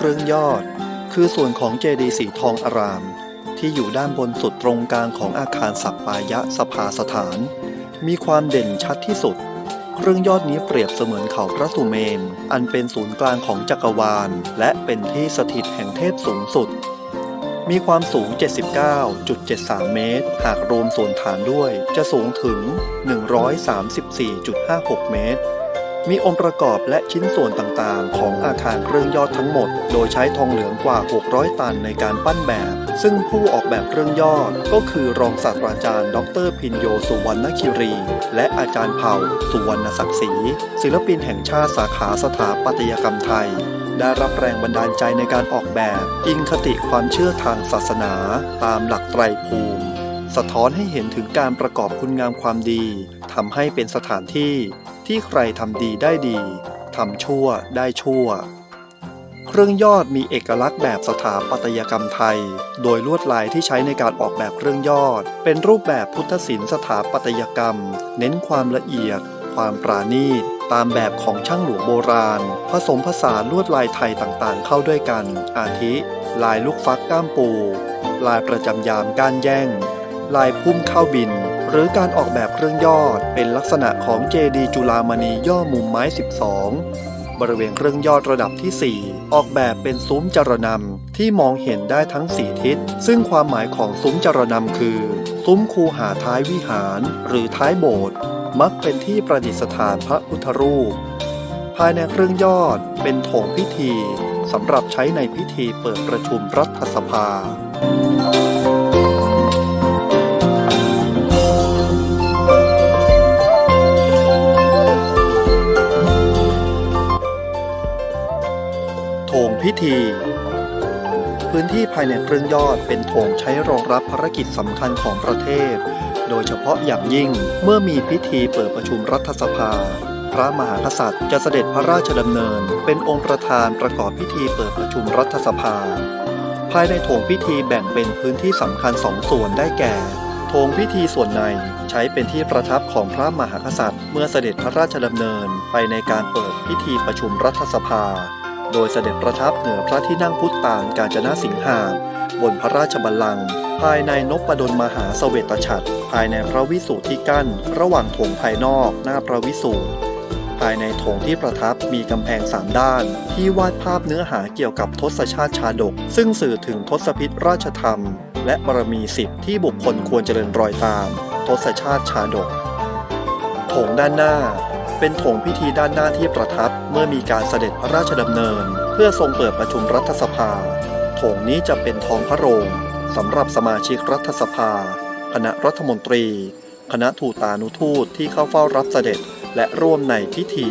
เครื่องยอด คือส่วนของเจดีย์สีทองอาราม ที่อยู่ด้านบนสุดตรงกลางของอาคารสัปปายะสภาสถาน มีความเด่นชัดที่สุด เครื่องยอดนี้เปรียบเสมือนเขาพระสุเมน อันเป็นศูนย์กลางของจักรวาล และเป็นที่สถิตแห่งเทพสูงสุด มีความสูง 79.73 เมตร หากรวมส่วนฐานด้วยจะสูงถึง 134.56 เมตร มีองค์ประกอบและชิ้นส่วนต่างๆ ของอาคารเครื่องยอดทั้งหมด โดยใช้ทองเหลืองกว่า 600 ตันในการปั้นแบบ ซึ่งผู้ออกแบบเครื่องยอดก็คือรองศาสตราจารย์ ดรพินโยสุวรรณคิรี และอาจารย์เผ่า สุวรรณศักดิ์ศรีศิลปินแห่งชาติสาขาสถาปัตยกรรมไทยได้รับแรงบันดาลใจในการออกแบบอิงคติความเชื่อทางศาสนา ตามหลักไตรภูมิ สะท้อนให้เห็นถึงการประกอบคุณงามความดีทำให้เป็นสถานที่ที่ใครทำดีได้ดีทำชั่วได้ชั่ว เครื่องยอดมีเอกลักษณ์แบบสถาปัตยกรรมไทย โดยลวดลายที่ใช้ในการออกแบบเครื่องยอด เป็นรูปแบบพุทธศิลป์สถาปัตยกรรม เน้นความละเอียด ความปราณีตตามแบบของช่างหลวงโบราณ ผสมผสานลวดลายไทยต่างๆ เข้าด้วยกัน อาทิ ลายลูกฟักก้ามปู ลายประจำยามก้านแย่ง ลายพุ่มเข้าบิน หรือการออกแบบเครื่องยอด เป็นลักษณะของเจดีจุลามณีย่อมุมไม้ 12 บริเวณเครื่องยอดระดับที่ 4 ออกแบบเป็นซุ้มจรนำที่มองเห็นได้ทั้ง 4 ทิศ ซึ่งความหมายของซุ้มจรนำคือ ซุ้มคูหาท้ายวิหาร หรือท้ายโบสถ์มักเป็นที่ประดิษฐานพระพุทธรูป ภายในเครื่องยอดเป็นโถงพิธีสำหรับใช้ในพิธีเปิดประชุมรัฐสภา พิธี พื้นที่ภายในเครื่องยอดเป็นโถงใช้รองรับภารกิจสำคัญของประเทศ โดยเฉพาะอย่างยิ่งเมื่อมีพิธีเปิดประชุมรัฐสภา พระมหากษัตริย์จะเสด็จพระราชดำเนิน เป็นองค์ประธานประกอบพิธีเปิดประชุมรัฐสภา ภายในโถงพิธีแบ่งเป็นพื้นที่สำคัญสองส่วนได้แก่โถงพิธีส่วนในใช้เป็นที่ประทับของพระมหากษัตริย์ เมื่อเสด็จพระราชดำเนินไปในการเปิดพิธีประชุมรัฐสภา โดยเสด็จประทับเหนือพระที่นั่งพุทธตานกาญจนาสิงหาบนพระราชบัลลังก์ภายในนพดลมหาเสวตฉัตรภายในพระวิสูตรที่กั้น ระหว่างโถงภายนอกหน้าพระวิสูตรภายในโถงที่ประทับมีกำแพงสามด้าน ที่วาดภาพเนื้อหาเกี่ยวกับทศชาติชาดก ซึ่งสื่อถึงทศพิธราชธรรม และบารมีสิบที่บุคคลควรเจริญรอยตาม ทศชาติชาดกโถงด้านหน้า เป็นโถงพิธีด้านหน้าที่ประทับเมื่อมีการเสด็จพระราชดำเนิน เพื่อทรงเปิดประชุมรัฐสภา โถงนี้จะเป็นทองพระโรงสำหรับสมาชิกรัฐสภา คณะรัฐมนตรี คณะทูตานุทูตที่เข้าเฝ้ารับเสด็จและร่วมในพิธี